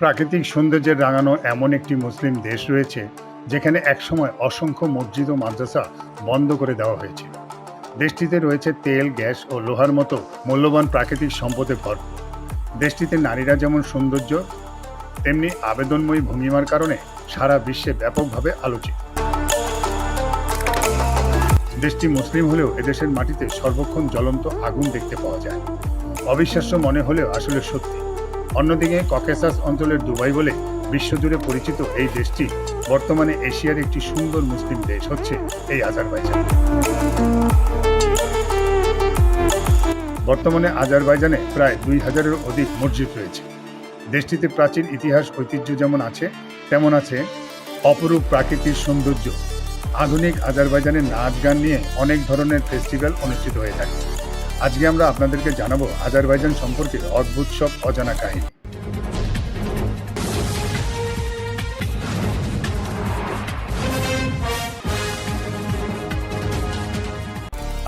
প্রাকৃতিক সৌন্দর্যের রাঙানো এমন একটি মুসলিম দেশ রয়েছে, যেখানে একসময় অসংখ্য মসজিদ ও মাদ্রাসা বন্ধ করে দেওয়া হয়েছে। দেশটিতে রয়েছে তেল, গ্যাস ও লোহার মতো মূল্যবান প্রাকৃতিক সম্পদে ভরপুর। দেশটিতে নারীরা যেমন সৌন্দর্য, তেমনি আবেদনময়ী ভূমিমার কারণে সারা বিশ্বে ব্যাপকভাবে আলোচিত। দেশটি মুসলিম হলেও এদেশের মাটিতে সর্বক্ষণ জ্বলন্ত আগুন দেখতে পাওয়া যায়। অবিশ্বাস্য মনে হলেও আসলে সত্যি। অন্যদিকে ককেসাস অঞ্চলের দুবাই বলে বিশ্বজুড়ে পরিচিত এই দেশটি বর্তমানে এশিয়ার একটি সুন্দর মুসলিম দেশ হচ্ছে এই আজারবাইজান। বর্তমানে আজারবাইজানে প্রায় দুই হাজারের অধিক মসজিদ রয়েছে। দেশটিতে প্রাচীন ইতিহাস ঐতিহ্য যেমন আছে, তেমন আছে অপরূপ প্রাকৃতিক সৌন্দর্য। আধুনিক আজারবাইজানের নাচ গান নিয়ে অনেক ধরনের ফেস্টিভ্যাল অনুষ্ঠিত হয়ে থাকে। আজকে আমরা আপনাদেরকে জানাব আজারবাইজান সম্পর্কে অদ্ভুত সব অজানা কাহিনী।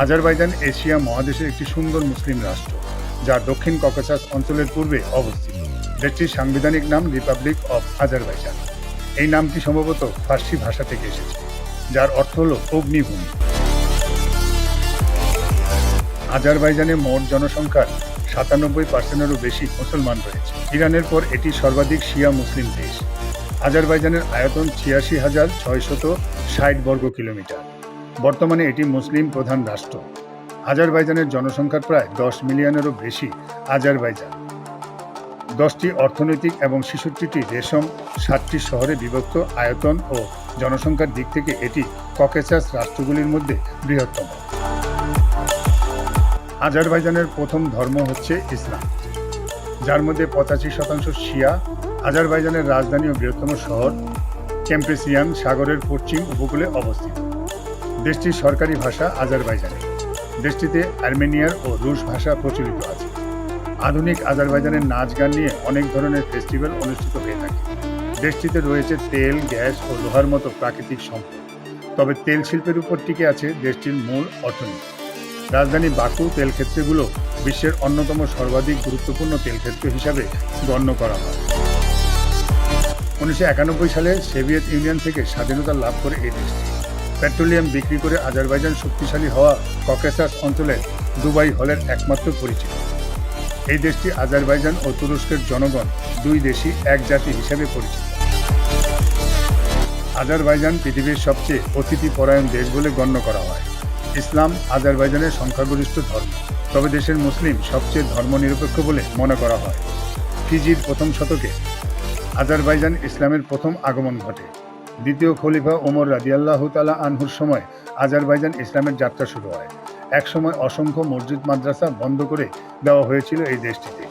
আজারবাইজান এশিয়া মহাদেশের একটি সুন্দর মুসলিম রাষ্ট্র যা দক্ষিণ ককেসাস অঞ্চলের পূর্বে অবস্থিত। দেশটির সাংবিধানিক নাম রিপাবলিক অফ আজারবাইজান। এই নামটি সম্ভবত ফার্সি ভাষা থেকে এসেছে, যার অর্থ হল অগ্নিভূমি। আজারবাইজানে মোট জনসংখ্যার সাতানব্বই পার্সেন্টেরও বেশি মুসলমান রয়েছে। ইরানের পর এটি সর্বাধিক শিয়া মুসলিম দেশ। আজারবাইজানের আয়তন ছিয়াশি হাজার ছয়শত ষাট বর্গ কিলোমিটার। বর্তমানে এটি মুসলিম প্রধান রাষ্ট্র। আজারবাইজানের জনসংখ্যার প্রায় দশ মিলিয়নেরও বেশি আজারবাইজান। দশটি অর্থনৈতিক এবং ছেষট্টিটি রেশম, সাতটি শহরে বিভক্ত আয়তন ও জনসংখ্যার দিক থেকে এটি ককেসাস রাষ্ট্রগুলির মধ্যে বৃহত্তম। আজারবাইজানের প্রথম ধর্ম হচ্ছে ইসলাম। যার মধ্যে পঁচাশি শতাংশ শিয়া, আজারবাইজানের রাজধানী ও বৃহত্তম শহর ক্যাম্পেসিয়ান সাগরের পশ্চিম উপকূলে অবস্থিত। দেশটির সরকারি ভাষা আজারবাইজানি। দেশটিতে আর্মেনিয়ার ও রুশ ভাষা প্রচলিত আছে। আধুনিক আজারবাইজানের নাচ গান নিয়ে অনেক ধরনের ফেস্টিভ্যাল অনুষ্ঠিত হয়ে থাকে। দেশটিতে রয়েছে তেল, গ্যাস ও লোহার মতো প্রাকৃতিক সম্পদ। তবে তেল শিল্পের উপর টিকে আছে দেশটির মূল অর্থনীতি। রাজধানী বাকু তেলক্ষেত্রগুলো বিশ্বের অন্যতম সর্বাধিক গুরুত্বপূর্ণ তেলক্ষেত্র হিসাবে গণ্য করা হয়। উনিশশো একানব্বই সালে সোভিয়েত ইউনিয়ন থেকে স্বাধীনতা লাভ করে এই দেশটি। পেট্রোলিয়াম বিক্রি করে আজারবাইজান শক্তিশালী হওয়া ককেসাস অঞ্চলে দুবাই হলের একমাত্র পরিচিত। এই দেশটি আজারবাইজান ও তুরস্কের জনগণ দুই দেশই এক জাতি হিসেবে পরিচিত। আজারবাইজান পৃথিবীর সবচেয়ে অতিথি পরায়ণ দেশ বলে গণ্য করা হয়। ইসলাম আজারবাইজানের সংখ্যাগরিষ্ঠ ধর্ম। তবে দেশের মুসলিম সবচেয়ে ধর্মনিরপেক্ষ বলে মনে করা হয়। ফিজির প্রথম শতকে আজারবাইজান ইসলামের প্রথম আগমন ঘটে। দ্বিতীয় খলিফা ওমর রাদিয়াল্লাহ তালা আনহুর সময় আজারবাইজান ইসলামের যাত্রা শুরু হয়। একসময় অসংখ্য মসজিদ, মাদ্রাসা বন্ধ করে দেওয়া হয়েছিল এই দেশটিতে।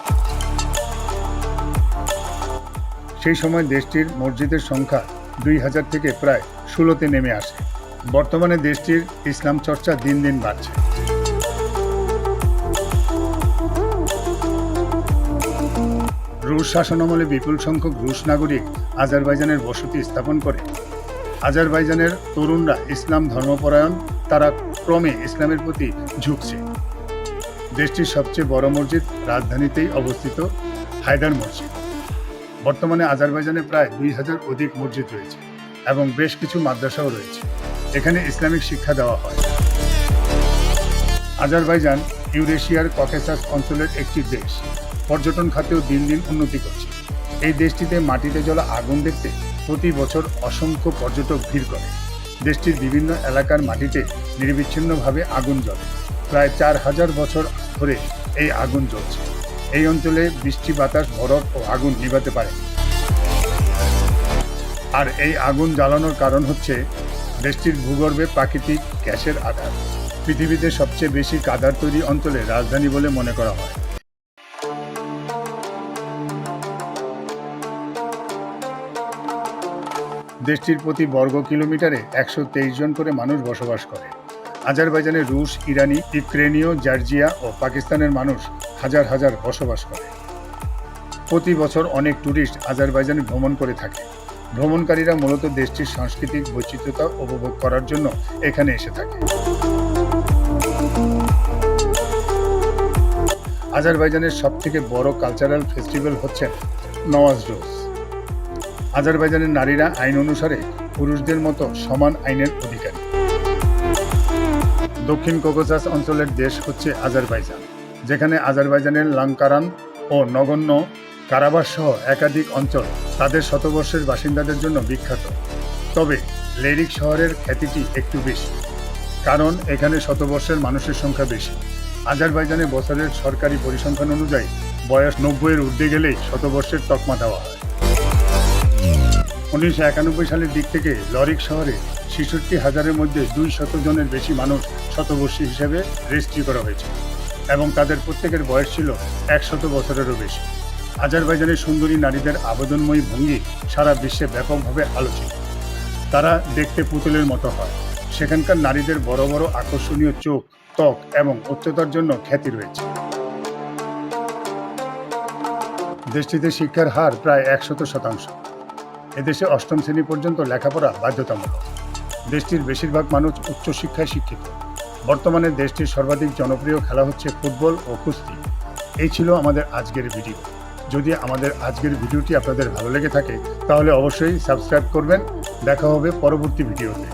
সেই সময় দেশটির মসজিদের সংখ্যা দুই হাজার থেকে প্রায় ষোলোতে নেমে আসে। বর্তমানে দেশটির ইসলাম চর্চা দিন দিন বাড়ছে। রুশ শাসনামলে বিপুল সংখ্যক রুশ নাগরিক আজারবাইজানের বসতি স্থাপন করে। আজারবাইজানের তরুণরা ইসলাম ধর্মপরায়ণ, তারা ক্রমে ইসলামের প্রতি ঝুঁকছে। দেশটির সবচেয়ে বড় মসজিদ রাজধানীতেই অবস্থিত হায়দার মসজিদ। বর্তমানে আজারবাইজানে প্রায় দুই হাজার অধিক মসজিদ রয়েছে এবং বেশ কিছু মাদ্রাসাও রয়েছে। এখানে ইসলামিক শিক্ষা দেওয়া হয়। আজারবাইজান, ইউরেশিয়ার ককেসাস অঞ্চলের একটি দেশ। পর্যটন খাতেও দিন দিন উন্নতি করছে। এই দেশটিতে মাটিতে জ্বলা আগুন দেখতে প্রতি বছর অসংখ্য পর্যটক ভিড় করে। দেশটির বিভিন্ন এলাকার মাটিতে নির্বিচ্ছিন্নভাবে আগুন জ্বলে। প্রায় চার হাজার বছর ধরে এই আগুন জ্বলছে। এই অঞ্চলে বৃষ্টি, বাতাস, বরফ ও আগুন নিভাতে পারে। আর এই আগুন জ্বালানোর কারণ হচ্ছে দেশটির ভূগর্ভে প্রাকৃতিক গ্যাসের আধার। পৃথিবীতে সবচেয়ে বেশি কাদার তৈরি অঞ্চলে রাজধানী বলে মনে করা হয়। দেশটির প্রতি বর্গ কিলোমিটারে একশো তেইশ জন করে মানুষ বসবাস করে। আজারবাইজানে রুশ, ইরানি, ইউক্রেনীয়, জর্জিয়া ও পাকিস্তানের মানুষ হাজার হাজার বসবাস করে। প্রতি বছর অনেক ট্যুরিস্ট আজারবাইজানে ভ্রমণ করে থাকে। ভ্রমণকারীরা মূলত দেশটির সাংস্কৃতিক বৈচিত্র্যতা উপভোগ করার জন্য এখানে এসে থাকে। আজারবাইজানের সবথেকে বড় কালচারাল ফেস্টিভ্যাল হচ্ছে নওয়াজ রোজ। আজারবাইজানের নারীরা আইন অনুসারে পুরুষদের মতো সমান আইনের অধিকারী। দক্ষিণ ককেসাস অঞ্চলের দেশ হচ্ছে আজারবাইজান, যেখানে আজারবাইজানের লাংকারান ও নগণ্য কারাবাস সহ একাধিক অঞ্চল তাদের শতবর্ষের বাসিন্দাদের জন্য বিখ্যাত। তবে লেরিক শহরের খ্যাতিটি একটু বেশি, কারণ এখানে শতবর্ষের মানুষের সংখ্যা বেশি। আজারবাইজানে বছরের সরকারি পরিসংখ্যান অনুযায়ী বয়স নব্বইয়ের ঊর্ধ্বে গেলেই শতবর্ষের তকমা দেওয়া হয়। উনিশশো একানব্বই সালের দিক থেকে লরিক শহরে ছেষট্টি হাজারের মধ্যে দুই শত জনের বেশি মানুষ শতবর্ষী হিসেবে রেজিস্ট্রি করা হয়েছে এবং তাদের প্রত্যেকের বয়স ছিল একশত বছরেরও বেশি। আজারবাইজানের সুন্দরী নারীদের আবেদনময়ী ভঙ্গি সারা বিশ্বে ব্যাপকভাবে আলোচিত। তারা দেখতে পুতুলের মতো হয়। সেখানকার নারীদের বড় বড় আকর্ষণীয় চোখ, ত্বক এবং উচ্চতার জন্য খ্যাতি রয়েছে। দেশটিতে শিক্ষার হার প্রায় একশত শতাংশ। এদেশে অষ্টম শ্রেণি পর্যন্ত লেখাপড়া বাধ্যতামূলক। দেশটির বেশিরভাগ মানুষ উচ্চশিক্ষায় শিক্ষিত। বর্তমানে দেশটির সর্বাধিক জনপ্রিয় খেলা হচ্ছে ফুটবল ও কুস্তি। এই ছিল আমাদের আজকের ভিডিও। যদি আমাদের আজকের ভিডিওটি আপনাদের ভালো লেগে থাকে, তাহলে অবশ্যই সাবস্ক্রাইব করবেন। দেখা হবে পরবর্তী ভিডিওতে।